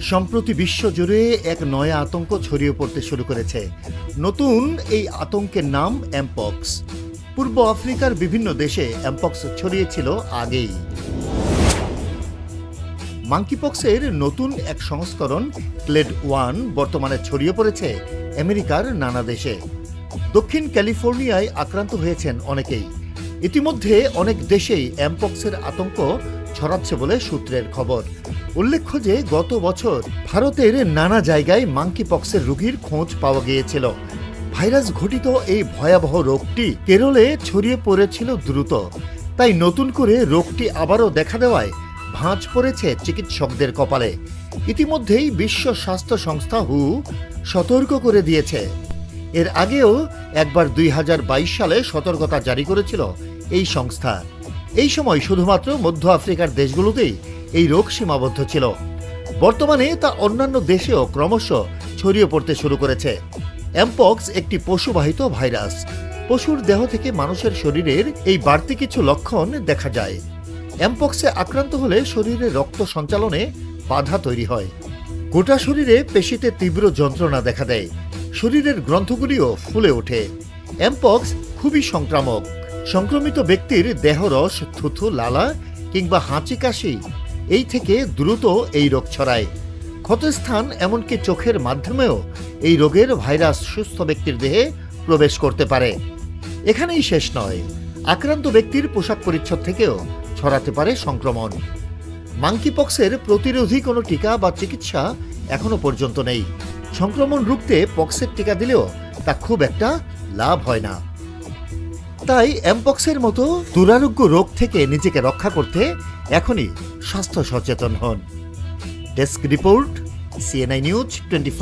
সম্প্রতি বিশ্বজুড়ে এক নয়া আতঙ্ক ছড়িয়ে পড়তে শুরু করেছে। নতুন এই আতঙ্কের নাম অ্যাম্পক্স পূর্ব আফ্রিকার বিভিন্ন দেশে অ্যাম্পক্স ছড়িয়েছিল আগেই। মাঙ্কিপক্সের নতুন এক সংস্করণ ক্লেড ওয়ান বর্তমানে ছড়িয়ে পড়েছে আমেরিকার নানা দেশে। দক্ষিণ ক্যালিফোর্নিয়ায় আক্রান্ত হয়েছেন অনেকেই। ইতিমধ্যে অনেক দেশেই অ্যাম্পক্সের আতঙ্ক ছড়াচ্ছে বলে সূত্রের খবর। উল্লেখ্য যে গত বছর ভারতের নানা জায়গায় মাঙ্কিপক্সের রোগীর খোঁজ পাওয়া গিয়েছিল। ভাইরাস ঘটিত এই ভয়াবহ রোগটি কেরলে ছড়িয়ে পড়েছিল দ্রুত। তাই নতুন করে রোগটি আবারও দেখা দেওয়ায় ভাঁজ পড়েছে চিকিৎসকদের কপালে। ইতিমধ্যেই বিশ্ব স্বাস্থ্য সংস্থা হু সতর্ক করে দিয়েছে। এর আগেও একবার দুই হাজার বাইশ সালে সতর্কতা জারি করেছিল এই সংস্থা। এই সময় শুধুমাত্র মধ্য আফ্রিকার দেশগুলোতেই এই রোগ সীমাবদ্ধ ছিল। বর্তমানে তা অন্যান্য দেশেও ক্রমশ ছড়িয়ে পড়তে শুরু করেছে। অ্যাম্পক্স একটি পশুবাহিত ভাইরাস। পশুর দেহ থেকে মানুষের শরীরের এই বাড়তি কিছু লক্ষণ দেখা যায়। অ্যাম্পক্সে আক্রান্ত হলে শরীরে রক্ত সঞ্চালনে বাধা তৈরি হয়। গোটা শরীরে পেশিতে তীব্র যন্ত্রণা দেখা দেয়। শরীরের গ্রন্থগুলিও ফুলে ওঠে। অ্যাম্পক্স খুবই সংক্রামক। সংক্রমিত ব্যক্তির দেহরস থুথু, লালা কিংবা হাঁচি, কাশি এই থেকে দ্রুত এই রোগ ছড়ায়। ক্ষতস্থান এমনকি চোখের মাধ্যমেও এই রোগের ভাইরাস সুস্থ ব্যক্তির দেহে প্রবেশ করতে পারে। এখানেই শেষ নয়, আক্রান্ত ব্যক্তির পোশাক পরিচ্ছদ থেকেও ছড়াতে পারে সংক্রমণ। মাঙ্কিপক্সের প্রতিরোধী কোনো টিকা বা চিকিৎসা এখনও পর্যন্ত নেই। সংক্রমণ রুখতে পক্সের টিকা দিলেও তা খুব একটা লাভ হয় না। তাই এমপক্সের মতো দুরারোগ্য রোগ থেকে নিজেকে রক্ষা করতে এখনই স্বাস্থ্য সচেতন হন। Desk report CNI news twenty